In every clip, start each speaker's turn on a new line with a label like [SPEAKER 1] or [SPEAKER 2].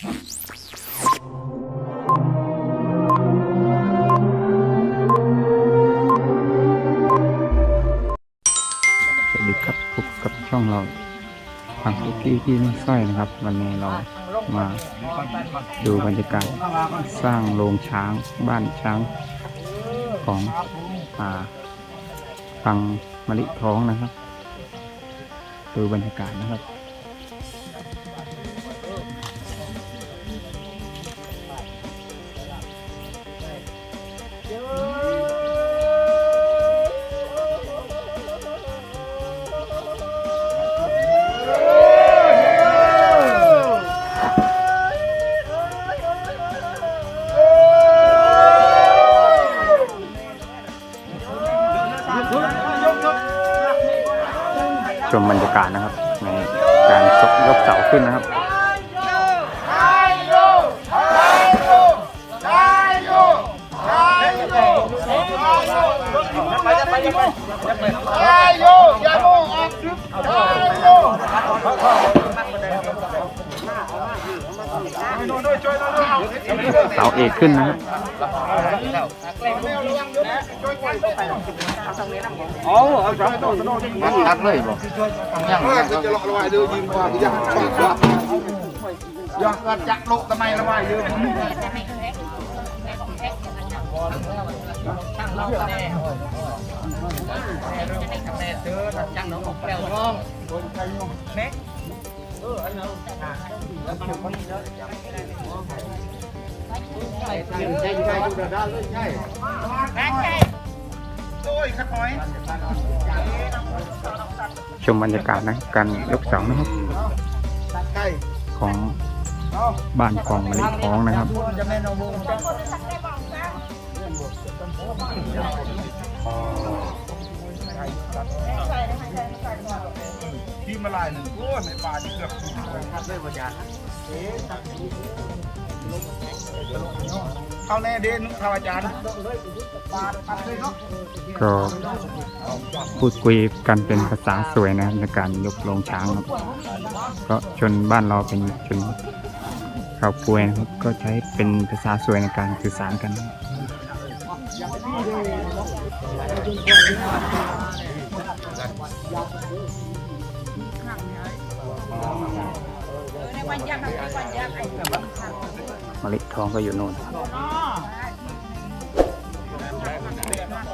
[SPEAKER 1] สวัสดีครับพบกับช่องเราทางคุกกี้ที่ไม่ส้อยนะครับ วันนี้เรามาดูบรรยากาศสร้างโรงช้างบ้านช้างของอ่าฟังมะลิท้องนะครับ ดูบรรยากาศนะครับ ยกเสาขึ้นนะครับเสาเอกขึ้นนะครับ
[SPEAKER 2] มันตัดเลยบ่ยัง
[SPEAKER 3] ว่าจะระบายเรือยิงว่าอยากชอบว่าอยากกัดจักโลกทำไมระบายเรือ
[SPEAKER 2] ใช่ใช่ใช่ดูด้านเลยใช่
[SPEAKER 3] โอ้ยขัดหอย
[SPEAKER 1] ชมบรรยากาศนะการยกเสานะครับ
[SPEAKER 3] ไก่
[SPEAKER 1] ของบ้านของมะลิท้องนะครับ
[SPEAKER 3] จะแม่นเอาบุงที่มาลายหนึ่งโอ้ในป่าที่เกือบขัดเลยบรรยากเข้าแน่เด่นท่าอาจารย์ปาดปัดเลยเนาะ
[SPEAKER 1] ก็พูดคุยกันเป็นภาษาสวยนะครับในการยกโรงช้างครับก็ชนบ้านเราเป็นชนชาวป่วยนะครับก็ใช้เป็นภาษาสวยในการสื่อสารกัน
[SPEAKER 4] ในวันยากใน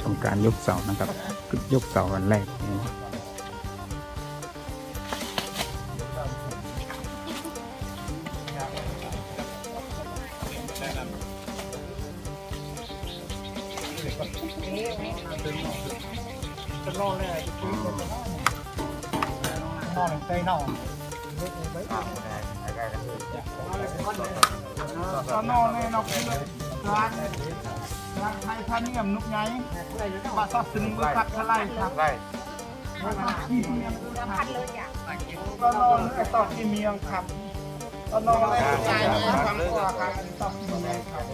[SPEAKER 1] ชมการยกเสานะครับยกเสาวันแรกนี่
[SPEAKER 3] นอนใจนอน ตอนนอนในนอกคือร้านร้านไทยพานิยมนุกไงบาซอสซึงมือคัดทลายครับ
[SPEAKER 2] ได้
[SPEAKER 4] พันเลยอะ
[SPEAKER 3] ตอนอนในตอที่เมียงครับตอนอนในใจในฟังตัวครับตอที่เมียงครับ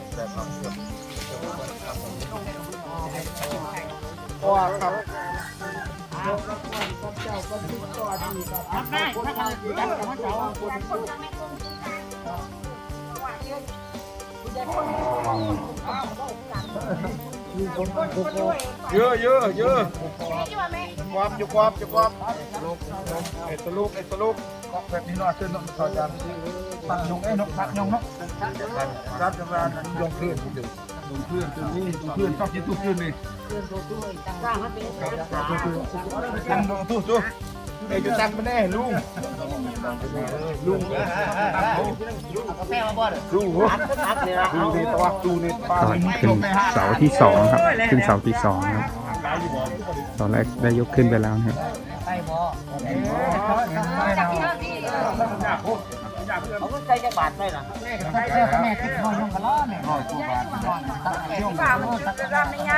[SPEAKER 3] ตัวครับ
[SPEAKER 4] ได้ถ้าเขาจัดกับเขา
[SPEAKER 3] เยอะเยอะเยอะความอยู่ความอยู่ความลูกไอ้ตัวลูกไอ้ตัวลูกก็แบบนี้น่าขึ้นนกสอจันปักยงไอ้นกปักยงนกรัฐบจำรานนั้นยงขึ้นยงขึ้นตัวนี้ตัวขึ้นชอบกินตัวขึ้นนี่ตั้งตัวตู้ตู้ไอ้จะตั้งมาแน่ลุง ลุงลุง
[SPEAKER 4] กาแฟมาบ่อ
[SPEAKER 3] ลุงลุงนี่ตัวดูนี่ปลา
[SPEAKER 1] ก็ขึ้นเสาที่สองครับ ขึ้นเสาที่สองครับตอนแรกได้ยกขึ้นไปแล้วนะครับ
[SPEAKER 4] จากที่เรา
[SPEAKER 2] เขาใจจะบาดได้หรอ
[SPEAKER 3] แม่แม่คิดน้อยลงกันแล้วเนี่ยร้อยกว่าบาท
[SPEAKER 4] ฝ่ามันจะรำไม่ไง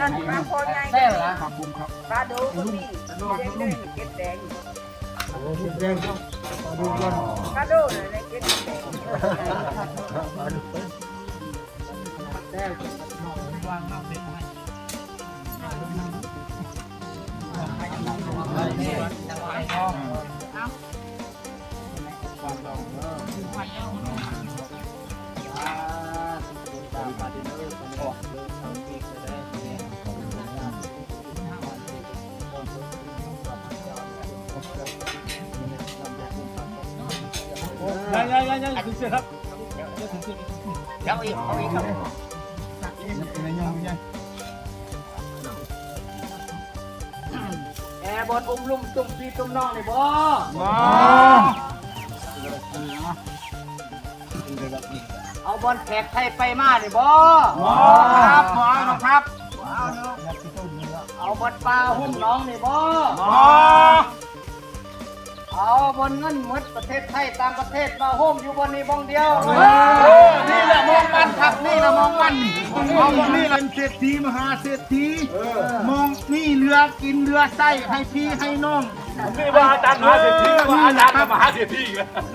[SPEAKER 4] นั่นมาพอไง
[SPEAKER 2] ได้เหรอ
[SPEAKER 3] ครับบุ้มครับ
[SPEAKER 4] ปลาดูดีแดงเก็ดแดง
[SPEAKER 3] แดงดูกัน
[SPEAKER 4] ปลาดูเล ยเก็ดแดง
[SPEAKER 2] ยังยังยังยังถึงเสือครับยังอีกเอาอีกครับแอร์บอลอุ้มลุ่มตุ่มปีตุ่มน้องเลยบ่
[SPEAKER 3] มา
[SPEAKER 2] เอาบอลแขกไทยไปมาเลยบ่
[SPEAKER 3] ครับหมอนะครับ
[SPEAKER 2] เอาบอลปลาหุ้มน้องเลยบ่
[SPEAKER 3] หมอ
[SPEAKER 2] เอาบอลเงินหมดประเทศไทยตามประเทศมาหุ้มอยู่บนนี้บ้องเดียว
[SPEAKER 3] นี่แหละมองมันครับนี่แหละมองมันมองนี่แหละเป็นเศรษฐีมหาเศรษฐีมองนี่เรือกินเรือไส้ให้พี่ให้น้อง
[SPEAKER 5] นี่ว่าอาจารย์มหาเศรษฐีว่าอาจารย์มหาเศรษฐี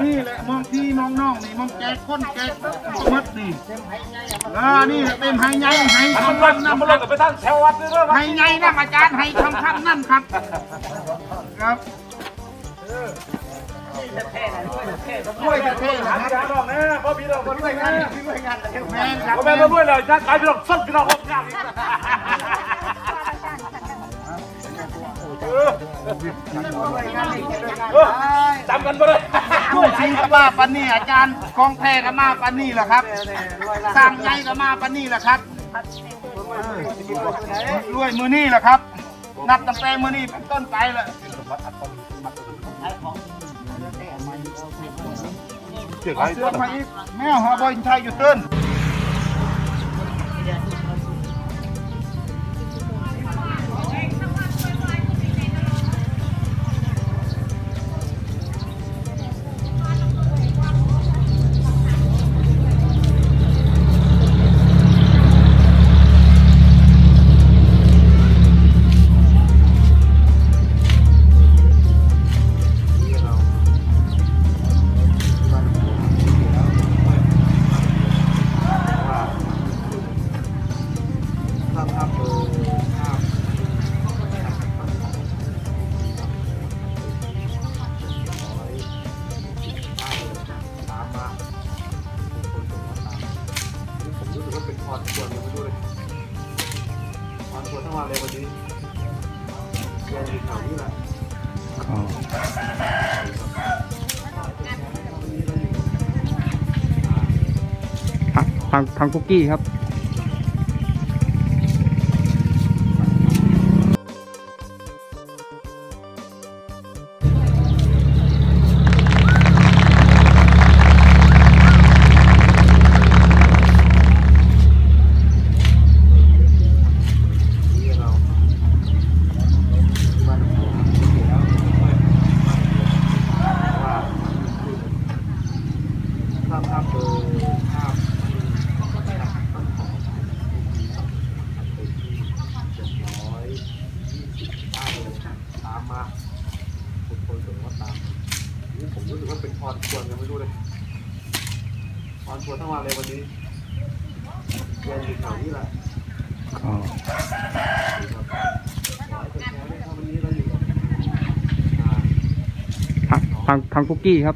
[SPEAKER 3] นี่แหละมองพี่มองน้องนี่มองแจกคนแจกมัดนี่อ่านี่แหละเป็นไฮไงไฮ
[SPEAKER 5] ทำ
[SPEAKER 3] ท
[SPEAKER 5] มั
[SPEAKER 3] อนง
[SPEAKER 5] ลง
[SPEAKER 3] คำ
[SPEAKER 5] ทำมัน
[SPEAKER 3] นำ
[SPEAKER 5] ลงกับไปท่านแถววัดด้วยว่า
[SPEAKER 3] ไฮไงนะอาจารย์ไฮทองคำนั่นครับ ครับ
[SPEAKER 2] ด้วยประเทศ
[SPEAKER 5] ถามพี่น้องนะพ่อพี่น้องมาด้วยนะ
[SPEAKER 2] ด้วยงานแต่
[SPEAKER 3] แม่นครับ
[SPEAKER 5] พ่แม่มาด้วยเลยนะกลายพี่น้องส้นพี่น้องคนงามอีกจำกันไปเลย
[SPEAKER 3] ลูกชีก็มาปันนี่อาจารย์กองแท้ก็มาปันนี่แหละครับสร้างใจก็มาปันนี่แหละครับรวยมือนี่แหละครับ นับตั้งแต่มือนี่เป็นต้นไปเลย เสือมาอีกแมวหาบอยไทยอยู่ต้น
[SPEAKER 5] รู้สึกว่าเป็นพรควไม่รู้เลยพรควทั้งวันเลยวันนี้ลงอยู่แถวนี้แหละ
[SPEAKER 1] อะทางทางคุกกี้ครับ
[SPEAKER 5] พรควรทั้งวันเลยวันนี้ลงอยู่แถวนี้แหละ
[SPEAKER 1] อ๋อ
[SPEAKER 5] ขอให้เป็นแชร์ด้วยครับวันนี้เราอยู่กับอ่า
[SPEAKER 1] ทางทางทางคุกกี้ครับ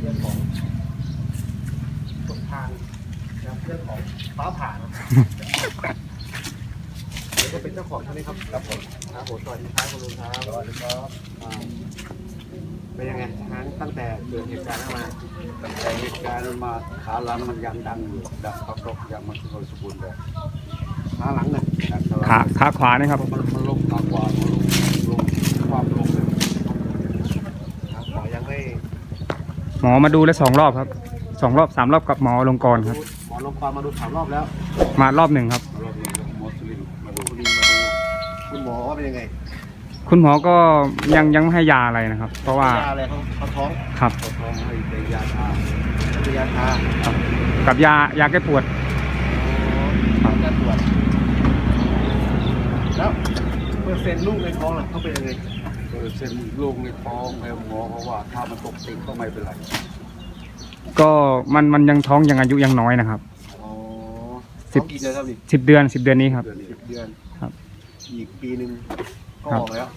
[SPEAKER 5] เรื่องของสงคราม นะครับเรื่องของฟ้าผ่านะเดี๋ยวจะเป็นเจ้าของใช่ไหมครับครับผมครับผมสวัสดีครับคุณลุงครับสวัสดีครับอ่าเป็นยังไงทั้งตั้งแต่เกิดเหตุการณ์นั้นมา
[SPEAKER 6] แต่เหตุการณ์มันมาขาหลังมันยังดังอยู่ดังประกอบยังมันสมบูรณ์แบบ
[SPEAKER 5] ขาหลังเนี่ย
[SPEAKER 6] ดังตลอด
[SPEAKER 1] ขาขาขวานะครับ
[SPEAKER 6] มันมันลงตากว่ามันลงลงความลงเลย
[SPEAKER 5] ขาขวายังไม่
[SPEAKER 1] หมอมาดูแล้วสองรอบครับสองรอบสามรอบกับหมอลงกรณ์ครับ
[SPEAKER 5] หม อลงกรมาดูสามรอบแล้ว
[SPEAKER 1] มารอบหนึ่งครับ
[SPEAKER 6] รอบนี้หมอสุรินทร์มาดู
[SPEAKER 5] คุณลินมาดูคุณหมอว่าเป็นยังไง
[SPEAKER 1] คุณหมอก็ยังยังไม่ให้ยาอะไรนะครับ เพราะว่า
[SPEAKER 5] ยาอะไรเขาเขาท้อง
[SPEAKER 1] ครับ
[SPEAKER 6] เขาท้องให้เป็นยาชา
[SPEAKER 5] เป็นยาชา
[SPEAKER 1] กับยายาแก้ปวด
[SPEAKER 5] อ๋อยาตรวจแล้วเปอร์เซ็นต์ลูกในท้องล่ะเขาเป็นยังไง
[SPEAKER 6] เปอร์เซ็นต์ลูกในท้องแล้วหมอเขาว่าถ้ามันตกติดก็ไม่เป็นไร
[SPEAKER 1] ก็มันมันยังท้องยังอายุยังน้อยนะครับ
[SPEAKER 5] อ๋อ
[SPEAKER 1] สิบ
[SPEAKER 5] ท้องกี่เดือนครับนี่
[SPEAKER 1] สิบเดือนสิบเดือนนี้ครับ
[SPEAKER 6] เดือนนี้
[SPEAKER 5] สิบเดือน
[SPEAKER 1] ครับ
[SPEAKER 5] อีกปีหนึ่งก็
[SPEAKER 1] ครับ
[SPEAKER 5] ออกแล้ว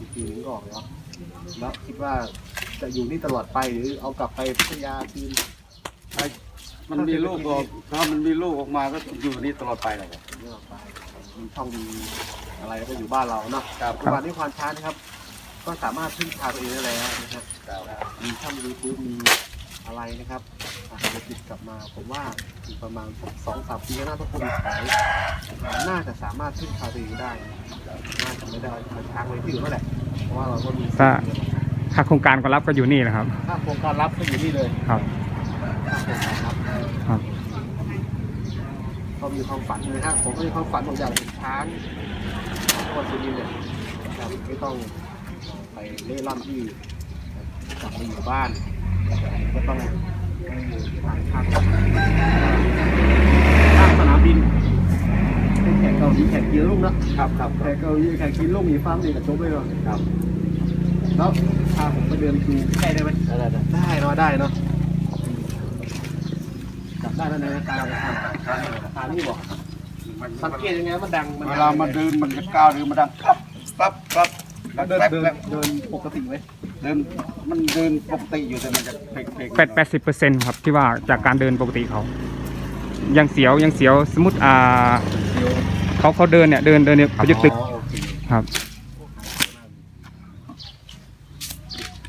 [SPEAKER 5] อีกปีหนึงก็ออกแล้วแล้วคิดว่าจะอยู่นี่ตลอดไปหรือเอากลับไปพัทยาคืน
[SPEAKER 6] มันมีลูกออกถ้ามันมีลูกออกมาก็อยู่นี่ตลอดไปเลยครับ
[SPEAKER 5] ตลอดไปมีช่องดีอะไรก็อยู่บ้านเราเนาะ
[SPEAKER 6] ครับ
[SPEAKER 5] ปัจจุบันนี้ควานช้างนะครับ ก็สามารถพึ่งพาตัวเองได้แล้วนะครับ มีช่องยูทูบมี อะไรนะครับอาจจะติดกลับมาผมว่าอีกประมาณสองสามปีข้างหน้าทุกคนขายน่าจะสามารถพึ่งพาตัวเองได้น่าจะไม่ได้เอาช้างไว้ที่อื่นแล้วแหละเพราะว่าเราก็มี
[SPEAKER 1] ถ้าถ้าโครงการก็รับก็อยู่นี่แหละครับ
[SPEAKER 5] ถ้าโครงการรับก็อยู่นี่เลย
[SPEAKER 1] ครับ
[SPEAKER 5] ถ้าโครงการรับ
[SPEAKER 1] ครับ
[SPEAKER 5] ก็มีความฝันนะฮะผมก็มีความฝันผมอยากเป็นช้างจังหวัดสุรินทร์เนี่ยนะครับไม่ต้องไปเล่ร่อนที่กลับมาอยู่บ้าน ก็ต้องไปอยู่ที่ทางข้างสนามบินแข่งเกาหลีแข่งกินลูกนะครับ
[SPEAKER 6] ครับ
[SPEAKER 5] แข่งเกาหลีแข่งกินลูกมีฟ้ามีกระจกเลยเนาะ
[SPEAKER 6] ครับ
[SPEAKER 5] แล้วพาผมไปเดินดูใกล้ได้ไหมได้ได้เนาะได้เนาะกลับได้แล้วนะการทางนี่บอกสังเกตยังไงมันดัง
[SPEAKER 6] เวลามันเดินมันจะก้าวหรือมันดังปั๊บปั๊บปั๊บ
[SPEAKER 5] เดินเดินเดินปกติไหม
[SPEAKER 6] เดินมันเดินปกติอยู่แต่มันจะเพลงเพลง
[SPEAKER 1] แปดแปดสิบเปอร์เซ็นต์ครับที่ว่าจากการเดินปกติเขา ยังเสียวยังเสียวสมมติอ่าเขาเขาเดินเนี่ยเดินเดินเนี่ยเขาจะตึก
[SPEAKER 5] อ๋อโอเค
[SPEAKER 1] ครับ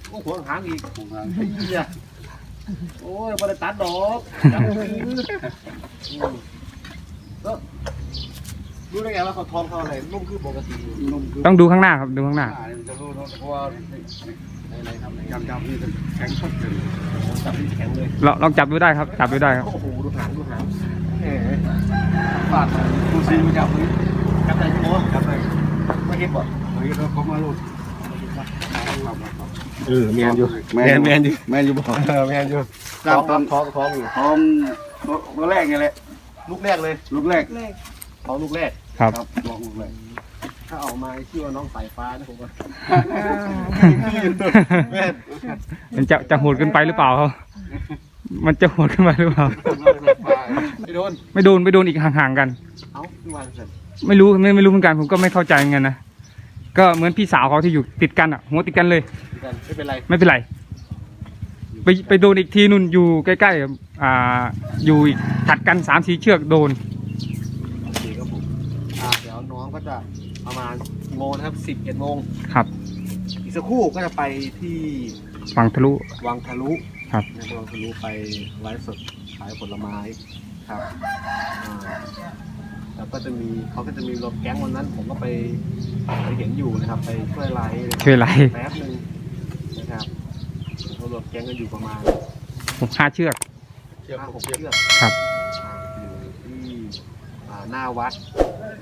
[SPEAKER 5] โอ้โหหางอีก
[SPEAKER 6] ของทาง
[SPEAKER 5] ไอ้เหี้ยโอ้ยบริตัดดอกจับมืออืมแล้ว รู้ได้ไงว่าเขาท้องเขาอะไรนุ่มคือปกติอยู่
[SPEAKER 6] นุ่มคือ
[SPEAKER 1] ต้องดูข้างหน้าครับดูข้างหน้า
[SPEAKER 6] หน้าเนี่ยมันจะรู้เนอะเพราะว่าในในทำในยำยำนี่จะแข็งสุดเลย
[SPEAKER 5] จับที่แข็งเลย
[SPEAKER 1] ลองลองจับดูได้ครับ จับดูได้ครับ
[SPEAKER 5] โอ้โหดูหางดูหางแหมฟาด
[SPEAKER 6] ดูซีมันจับเลย
[SPEAKER 5] จับไหนพี่โมจับไหนไม่เห็นบ่
[SPEAKER 6] เฮ้ยเราเขามาลูด
[SPEAKER 5] เออแมนอยู่
[SPEAKER 6] แมนแมนอยู่แมนอยู่บอก
[SPEAKER 5] เออแมนอยู่ท้องครับท้องท้องอยู่
[SPEAKER 6] ท้องตัวแรกไงแหละ
[SPEAKER 5] ลูกแรกเลย
[SPEAKER 6] ลูกแรก
[SPEAKER 5] ท้องลูกแรก
[SPEAKER 1] ครับ
[SPEAKER 6] ครับลองลูกแรก
[SPEAKER 5] ถ้าออกมาชื่อว่าน้องสายฟ้านะผมว่าแม่น
[SPEAKER 1] มันจะจะโหดเกินไปหรือเปล่าครับมันจะโหดขึ้นไปหรือเปล่า
[SPEAKER 5] ไม่โดน
[SPEAKER 1] ไม่โดนไม่โดนอีกห่างๆกัน
[SPEAKER 5] เอ้าพี่วันเสร็จ
[SPEAKER 1] ไม่รู้ไม่ไม่รู้เหมือนกันผมก็ไม่เข้าใจเหมือนกันนะ ก็เหมือนพี่สาวเขาที่อยู่ติดกันอะหัวติดกันเลย
[SPEAKER 5] กันไม่เป็นไร
[SPEAKER 1] ไม่เป็นไร ไปไปโดนอีกทีนุ่นอยู่ใกล้ๆกับอ่า อยู่อีกถัดกันสามสี่เชือกโดน
[SPEAKER 5] โอเคครับผมอ่าเดี๋ยว น้องก็จะประมาณกี่โมงนะครับสิบเอ็ดโมง
[SPEAKER 1] ครับ
[SPEAKER 5] อีกสักครู่ก็จะไปที่
[SPEAKER 1] ฝั่งทะลุ
[SPEAKER 5] วังทะลุ
[SPEAKER 1] ครับ
[SPEAKER 5] ในวังทะลุไปไลฟ์สดขายผลไม้ครับอ่าแล้วก็จะมีเขาก็จะมีรถแก๊งวันนั้น ผมก็ไปไปเห็นอยู่นะครับ ไปช่วยไลฟ์
[SPEAKER 1] ช่วยไร
[SPEAKER 5] แป๊บหนึ่งนะครับเขารถแก๊งกันอยู่ประมาณ
[SPEAKER 1] ผมห้าเชือก
[SPEAKER 5] ห้าหกเชือก
[SPEAKER 1] ครับ
[SPEAKER 5] อ่าอยู่ที่อ่า หน้าวัด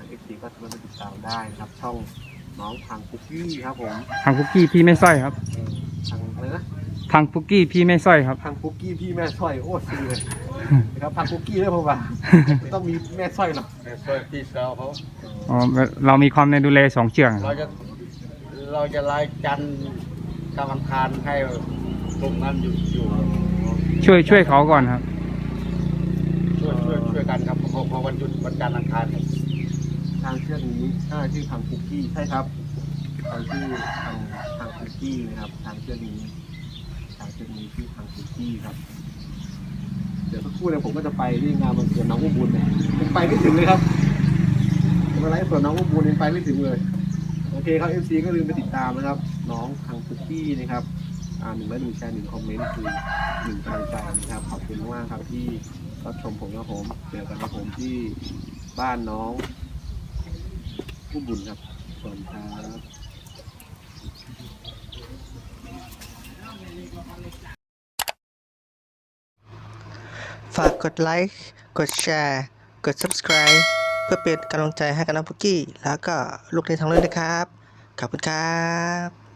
[SPEAKER 5] เอฟซีก็สามารถติดตามได้นะครับ ช่องน้องทางคุกกี้ครับผม
[SPEAKER 1] ทางคุกกี้พี่ไม่สร้อยครับ
[SPEAKER 5] เออทางอะไรนะ
[SPEAKER 1] ทางคุกกี้พี่ไม่สร้อยครับ
[SPEAKER 5] ทางคุกกี้พี่แม่สร้อยโอ้ซื้อเลยนะครับทางคุกกี้ด้วยผมว่าต้องมีแม่สร้อยหรอก
[SPEAKER 6] แต่ช่วยพี่สาวเขา
[SPEAKER 1] อ๋อเรามีความในดูแลสองเชือก
[SPEAKER 6] เราจะเราจะไล่จันทร์กำลังคารให้ตรงนั้นอยู่อยู่
[SPEAKER 1] ช่วยช่วยเขาก่อนครับ
[SPEAKER 6] ช่วยช่วยช่วยกันครับเพราะเพ รานหยุดวันจันทร์อังคาร
[SPEAKER 5] ทางเชือกนี้ถ้าชื่ทางคุกกี้ใช่ครับทางชื่ทางทางคุกกี้นะครับ ทางเชือกนี้ทางเชือกนี้ชื่ทางคุกกี้ครับ เดี๋ยวสักครู่เนี่ยผมก็จะไปที่งานวันเกิดน้องอุ้มบุญเนี่ยยังไปไม่ถึงเลยครับเมื่อไรส่วนน้องอุ้มบุญยังไปไม่ถึงเลยโอเคครับ FC ก็ลืมไปติดตามนะครับ น้องทางคุกกี้นะครับอ่าหนึ่งและหนึ่งแชร์หนึ่งคอมเมนต์คือหนึ่งกำลังใจนะครับขอบคุณมากครับที่ รับชมผมครับผมเจอกันครับผมที่บ้านน้อง ผู้บุญครับสวัสดีครับ
[SPEAKER 7] ฝากกดไลค์ กดแชร์ กด subscribe เพื่อเป็นกำลังใจให้กับน้องปุกกี้ แล้วก็ลูกในทางเลือกนะครับ ขอบคุณครับ